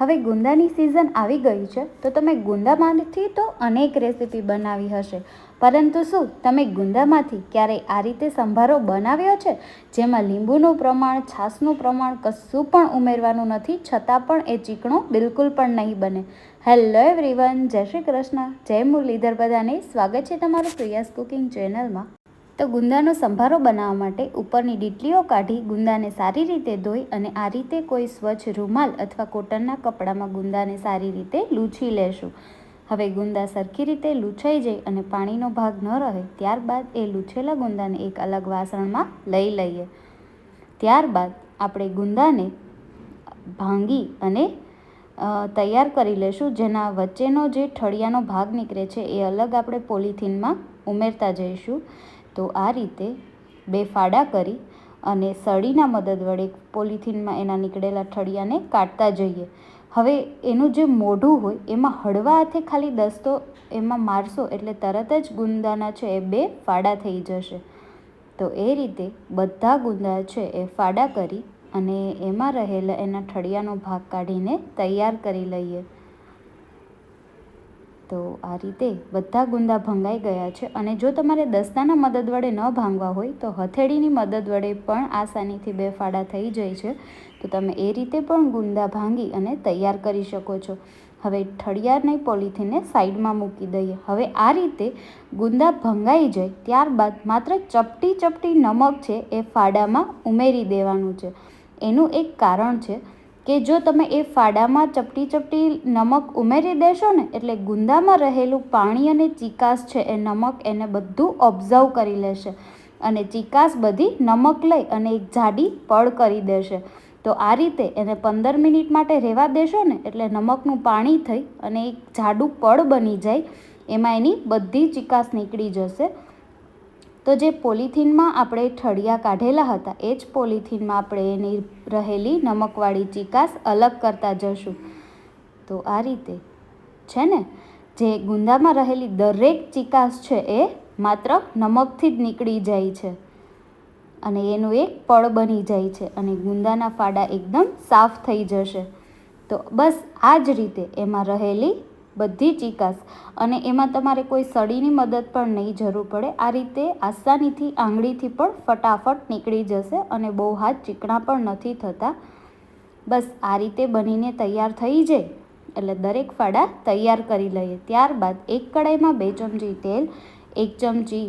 હવે ગુંદાની સિઝન આવી ગઈ છે, તો તમે ગુંદામાંથી તો અનેક રેસીપી બનાવી હશે. પરંતુ શું, તમે ગુંદામાંથી ક્યારેય આ રીતે સંભારો બનાવ્યો છે? જેમાં લીંબુનું પ્રમાણ, છાશનું પ્રમાણ કશું પણ ઉમેરવાનું નથી, છતાં પણ એ ચીકણો બિલકુલ પણ નહીં બને. હેલો એવરીવન જય શ્રી કૃષ્ણ. જય મુરલીધર બધાને. સ્વાગત છે તમારું પ્રિયાસ કુકિંગ ચેનલમાં. તો ગુંદાનો સંભારો બનાવવા માટે ઉપરની ડીટલીઓ કાઢી ગુંદાને સારી રીતે ધોઈ અને આ રીતે કોઈ સ્વચ્છ રૂમાલ અથવા કોટનના કપડામાં ગુંદાને સારી રીતે લૂછી લેશું. હવે ગુંદા સરખી રીતે લૂછાઈ જાય અને પાણીનો ભાગ ન રહે, ત્યારબાદ એ લૂછેલા ગુંદાને એક અલગ વાસણમાં લઈ લઈએ. ત્યારબાદ આપણે ગુંદાને ભાંગી અને તૈયાર કરી લેશું, જેના વચ્ચેનો જે ઠળિયાનો ભાગ નીકળે છે એ અલગ આપણે પોલિથીનમાં ઉમેરતા જઈશું. તો આ રીતે બે ફાડા કરી અને સળીના મદદ વડે પોલિથીનમાં એના નીકળેલા ઠળિયાને કાઢતા જઈએ. હવે એનું જે મોઢું હોય, એમાં હળવા હાથે ખાલી દસ્તો એમાં મારશો એટલે તરત જ ગુંદાના છે એ બે ફાડા થઈ જશે. તો એ રીતે બધા ગુંદા છે એ ફાડા કરી અને એમાં રહેલા એના ઠળિયાનો ભાગ કાઢીને તૈયાર કરી લઈએ. તો આ રીતે બધા ગુંદા ભંગાઈ ગયા છે અને જો તમારે દસ્તાના મદદ વડે ન ભાંગવા હોય તો હથેળીની મદદ વડે પણ આસાનીથી બે ફાડા થઈ જાય છે. તો તમે એ રીતે પણ ગુંદા ભાંગી અને તૈયાર કરી શકો છો. હવે ઠળિયાને પોલિથીનને સાઈડમાં મૂકી દઈએ. હવે આ રીતે ગુંદા ભંગાઈ જાય ત્યારબાદ માત્ર ચપટી ચપટી નમક છે એ ફાડામાં ઉમેરી દેવાનું છે. એનું એક કારણ છે કે જો તમે એ ફાડામાં ચપટી ચપટી નમક ઉમેરી દેશો ને, એટલે ગુંદામાં રહેલું પાણી અને ચીકાશ છે, એ નમક એને બધું ઓબ્ઝર્વ કરી લેશે. અને ચીકાશ બધી નમક લઈ અને એક જાડી પડ કરી દેશે. તો આ રીતે એને પંદર મિનિટ માટે રહેવા દેશો ને, એટલે નમકનું પાણી થઈ અને એક જાડું પડ બની જાય, એમાં એની બધી ચીકાશ નીકળી જશે. તો જે પોલિથીનમાં આપણે ઠળિયા કાઢેલા હતા, એ જ પોલિથીનમાં આપણે એની રહેલી નમકવાળી ચિકાસ અલગ કરતા જશું. તો આ રીતે છે ને, જે ગુંદામાં રહેલી દરેક ચીકાશ છે એ માત્ર નમકથી જ નીકળી જાય છે. અને એનું એક પળ બની જાય છે અને ગુંદાના ફાડા એકદમ સાફ થઈ જશે. તો બસ આ જ રીતે એમાં રહેલી બધી ચીકાશ અને એમાં તમારે કોઈ સળીની મદદ પણ નહીં જરૂર પડે. આ રીતે આસાનીથી આંગળીથી પણ ફટાફટ નીકળી જશે અને બહુ હાથ ચીકણા પણ નથી થતા. બસ આ રીતે બનીને તૈયાર થઈ જાય. એટલે દરેક ફાડા તૈયાર કરી લઈએ. ત્યારબાદ એક કડાઈમાં બે ચમચી તેલ, એક ચમચી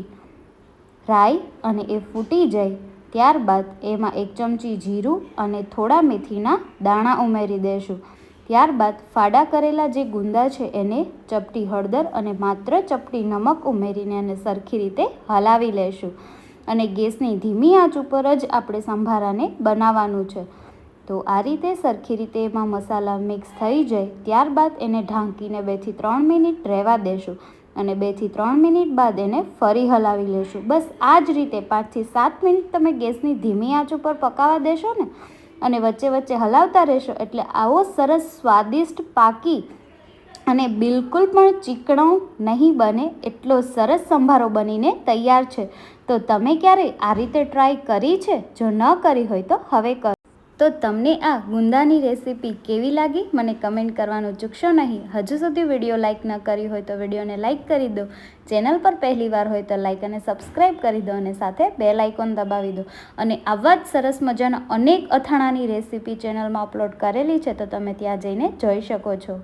રાઈ અને એ ફૂટી જાય. ત્યારબાદ એમાં એક ચમચી જીરું અને થોડા મેથીના દાણા ઉમેરી દઈશું ત્યારબાદ ફાડા કરેલા જે ગુંદા છે એને ચપટી હળદર અને માત્ર ચપટી નમક ઉમેરીને એને સરખી રીતે હલાવી લેશું. અને ગેસની ધીમી આંચ ઉપર જ આપણે સંભારાને બનાવવાનું છે. તો આ રીતે સરખી રીતે એમાં મસાલા મિક્સ થઈ જાય, ત્યારબાદ એને ઢાંકીને બેથી ત્રણ મિનિટ રહેવા દેશું અને બેથી ત્રણ મિનિટ બાદ એને ફરી હલાવી લેશું. બસ આ જ રીતે પાંચથી સાત મિનિટ તમે ગેસની ધીમી આંચ ઉપર પકાવવા દેશો ને અને વચ્ચે વચ્ચે હલાવતા રહેશો એટલે આવો સરસ સ્વાદિષ્ટ પાકી અને બિલકુલ પણ ચીકણો નહીં બને એટલો સરસ સંભારો બનીને તૈયાર છે. તો તમે ક્યારેય આ રીતે ટ્રાય કરી છે? જો ન કરી હોય તો હવે કરો. તો તમને આ ગુંદાની રેસીપી કેવી લાગી? મને કમેન્ટ કરવાનું ચૂકશો નહીં. હજુ સુધી વીડિયો લાઇક ન કરી હોય તો વિડીયોને લાઇક કરી દો. ચેનલ પર પહેલીવાર હોય તો લાઇક અને સબસ્ક્રાઇબ કરી દો અને સાથે બે લાઇકોન દબાવી દો. અને આવા જ સરસ મજાના અનેક અથાણાની રેસીપી ચેનલમાં અપલોડ કરેલી છે તો તમે ત્યાં જઈને જોઈ શકો છો.